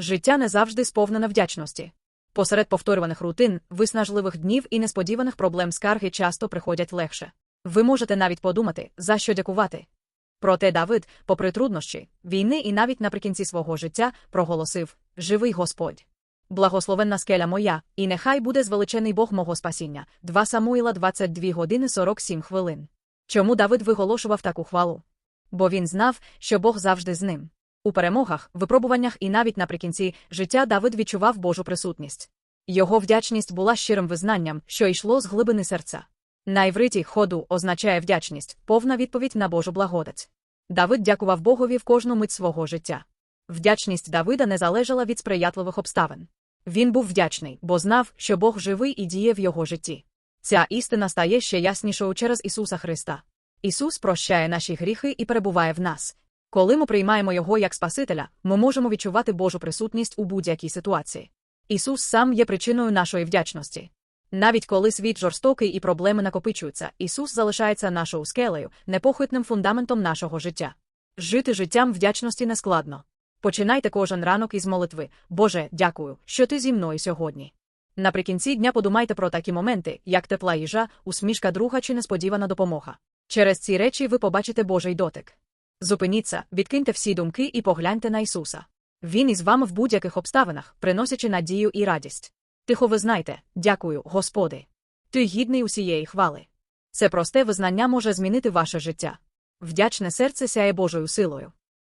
Життя не завжди сповнене вдячності. Посеред повторюваних рутин, виснажливих днів і несподіваних проблем скарги часто приходять легше. Ви можете навіть подумати, за що дякувати. Проте Давид, попри труднощі, війни і навіть наприкінці свого життя, проголосив Живий Господь. Благословенна скеля моя, і нехай буде звеличений Бог мого спасіння. 2 Самуїла 22 години 47 хвилин. Чому Давид виголошував таку хвалу? Бо він знав, що Бог завжди з ним. У перемогах, випробуваннях і навіть наприкінці життя Давид відчував Божу присутність. Його вдячність була щирим визнанням, що йшло з глибини серця. На івриті ходу означає вдячність, повна відповідь на Божу благодать. Давид дякував Богові в кожну мить свого життя. Вдячність Давида не залежала від сприятливих обставин. Він був вдячний, бо знав, що Бог живий і діє в його житті. Ця істина стає ще яснішою через Ісуса Христа. Ісус прощає наші гріхи і перебуває в нас. Коли ми приймаємо Його як Спасителя, ми можемо відчувати Божу присутність у будь-якій ситуації. Ісус сам є причиною нашої вдячності. Навіть коли світ жорстокий і проблеми накопичуються, Ісус залишається нашою скелею, непохитним фундаментом нашого життя. Жити життям вдячності нескладно. Починайте кожен ранок із молитви Боже, дякую, що ти зі мною сьогодні. Наприкінці дня подумайте про такі моменти, як тепла їжа, усмішка друга чи несподівана допомога. Через ці речі ви побачите Божий дотик. Зупиніться, відкиньте всі думки і погляньте на Ісуса. Він із вами в будь-яких обставинах, приносячи надію і радість. Тихо ви знайте, дякую, Господи. Ти гідний усієї хвали. Це просте визнання може змінити ваше життя. Вдячне серце сяє Божою силою.